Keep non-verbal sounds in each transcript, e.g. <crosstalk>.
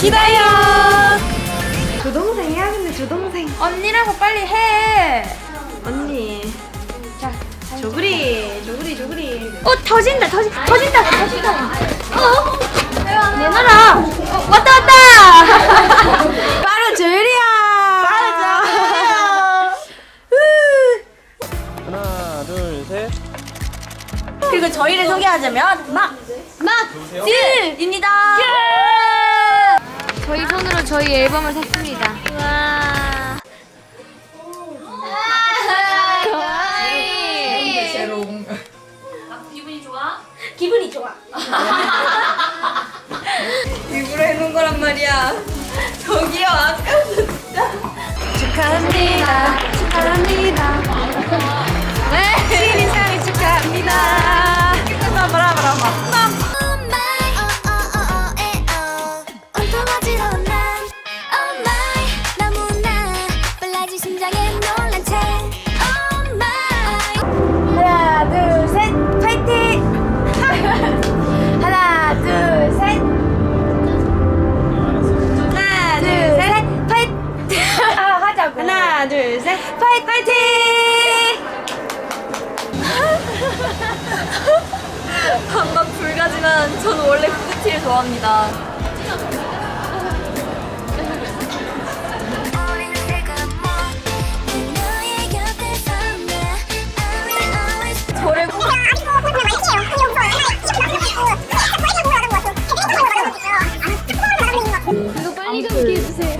기다려. 조동생 해야겠네 조동생 언니라고 빨리 해. 언니 자, 조구리 조구리 조구리 어 터진다 터진 터진다 터진다. 어? 내놔라. 어, 왔다 왔다. <laughs> 빠르 조율이야 하나, 둘, 셋. 그리고 저희를 소개하자면 막 막즈입니다. 저희 손으로 저희 앨범을 샀습니다. 와. 기분이 좋아? 기분이 좋아. 일부러 해놓은 거란 말이야 저기요 아까 축하합니다. 축하합니다. 파이 파이팅! 반반 <laughs> 불가지만 저는 원래 후드티를 좋아합니다. 이거 빨리 좀 해주세요. 안녕하세요.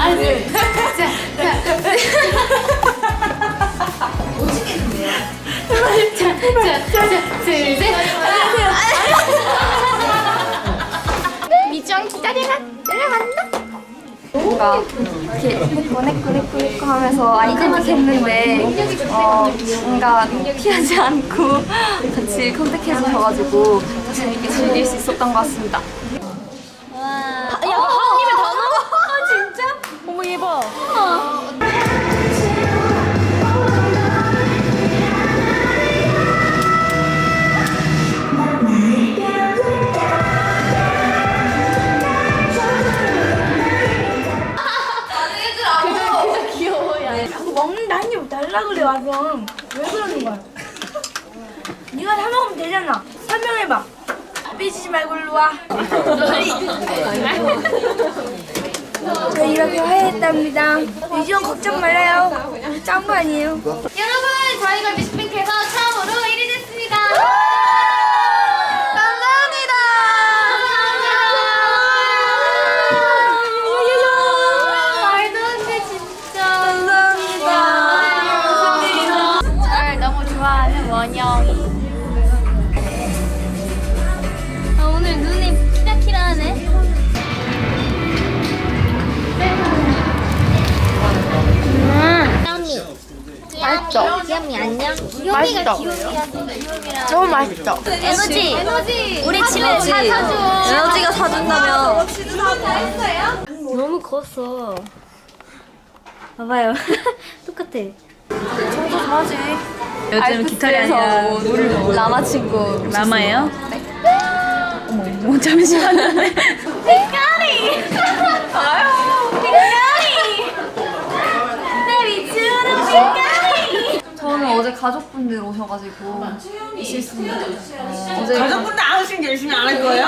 아니, 자, 자. 자, 자, 자, 자, 둘, 셋. 안녕하세요. 미정 기다려라, 내려간다. 뭔가 이렇게 내꺼 하면서 아이템을 샜는데 어, 뭔가 티하지 않고 같이 컨택해 주셔가지고 더 재밌게 즐길 수 있었던 것 같습니다. 야, 한 입에 다 넣어? 아, 진짜? 어머, 얘 봐. 먹는다 한입 달라 그래 와서 왜 그러는 거야? 네가 사 먹으면 되잖아. 설명해봐. 삐지지 말고 일로 와. <laughs> 저 이렇게 화해했답니다. 이지원 걱정 말아요. 짠거 아니에요. 여러분, 저희가 뮤직뱅크에서 처음 귀염이랑. 너무 맛있죠 에너지. 에너지. 우리 집에 에너지. 사줘. 에너지가 사준다며 너무 컸어. 봐봐요. <laughs> 똑같아. 청소 잘하지. 요즘 깃털이 아니라 물 라마 친구. 남아예요? 네 어머 어머 잠시만요 <laughs> 빛깔이. 아유. 빛깔이. 내 미치는 빛깔이. 저는 어제 가족분들 오셔가지고 있었습니다. 어제 가족분들 안 오시면 열심히 안 할 거예요?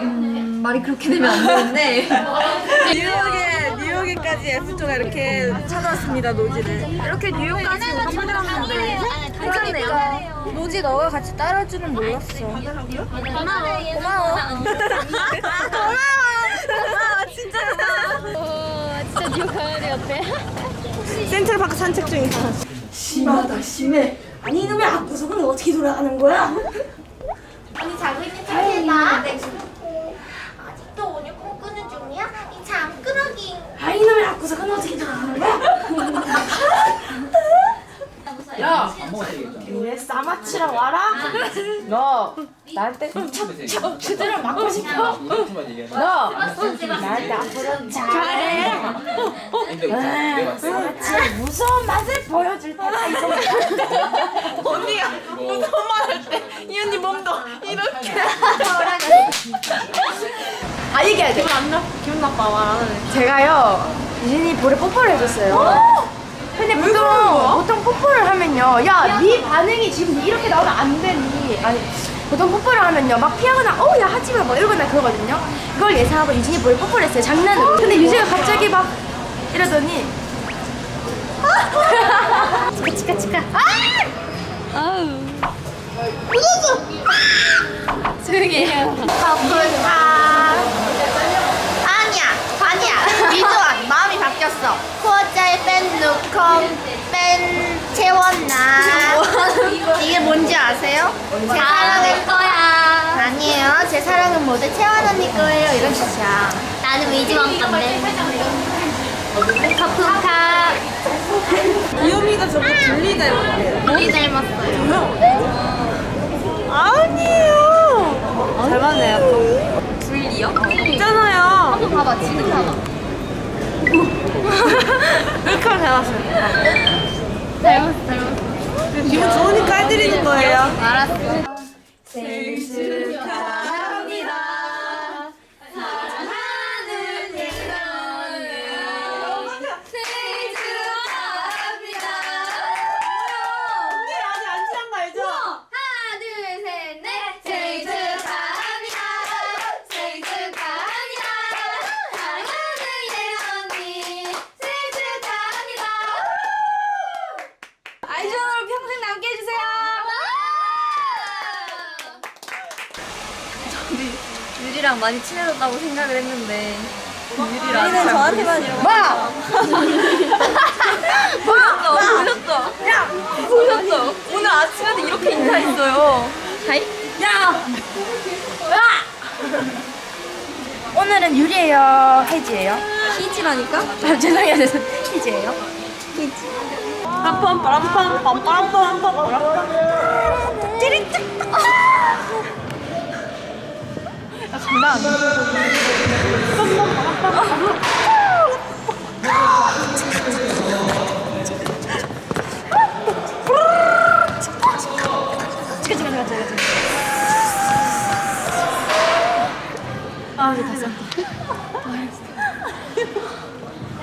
음, 말이 그렇게 되면 안 되는데. <laughs> 뉴욕에 뉴욕에까지 F조가 이렇게 찾아왔습니다 노지를 이렇게 뉴욕까지 오기 힘들었는데 괜찮네요. 노지 너가 같이 따라올 줄은 몰랐어. 고마워. <laughs> 고마워. 진짜 진짜 뉴욕 가야 돼 어때? 센트럴파크 산책 중이다 심하다 심해. 아니 이놈의 앞구석은 어떻게 돌아가는 거야? 언니 자고 있는 편이다 아직도 오늘 꿈꾸는 중이야? 이 잠끄러기 아 이놈의 앞구석은 어떻게 돌아가는 거야? 야, 니네 싸마치라 와라. 너 나한테 제대로 맞고 싶어? 너 나한테 앞으로 잘해. 같이 무서운 맛을 보여줄 테다 이거. 언니가 무서운 말할 때 이 언니 몸도 이렇게. 아 얘기해야 돼. 기분 안 나? 기분 나빠 말안 하네. 제가요 유진이 볼에 뽀뽀를 해줬어요. 근데 보통 보통 뽀뽀를 하면요, 야 네 반응이 지금 이렇게 나오면 안 되니. 아니 보통 뽀뽀를 하면요, 막 피하거나 어야 하지 마, 뭐 이러거나 그러거든요. 그걸 예상하고 유진이 볼에 뽀뽀를 했어요, 장난으로. 근데 유진이가 갑자기 막 이러더니 <laughs> 치카 치카 치카. 아! 조용히 해요. 아니야, 아니야. 미주아, 마음이 바뀌었어. 코어짜리 뺀 누컴 제 사랑은 거야. 아니에요. 제 사랑은 모두 채원 언니 거예요. 이런 뜻이야. 나는 위지왕 건데. 카프카. 귀요미가 저거 둘리 닮았대. 우리 닮았어요. 아니에요. 닮았네요. 둘리요? 있잖아요. 한번 봐봐, 지금 봐봐. 이렇게 하면 닮았어요. 닮았어, 닮았어. 기분 좋으니까 해드리는 거예요. 알았어. 언니 유리랑 많이 친해졌다고 생각을 했는데 유리랑 언니는 저한테만 이러고. 마! 보셨죠? 보셨죠? 야! 보셨죠? 오늘 아침에도 이렇게 인사했어요 하이? 야! 오늘은 유리예요, 혜지예요? 희지라니까? 아, 죄송해요, 죄송해요. 혜지예요? 빰빰 빠람빰 빰빰 빰빰 빠람빰. 아, 됐어.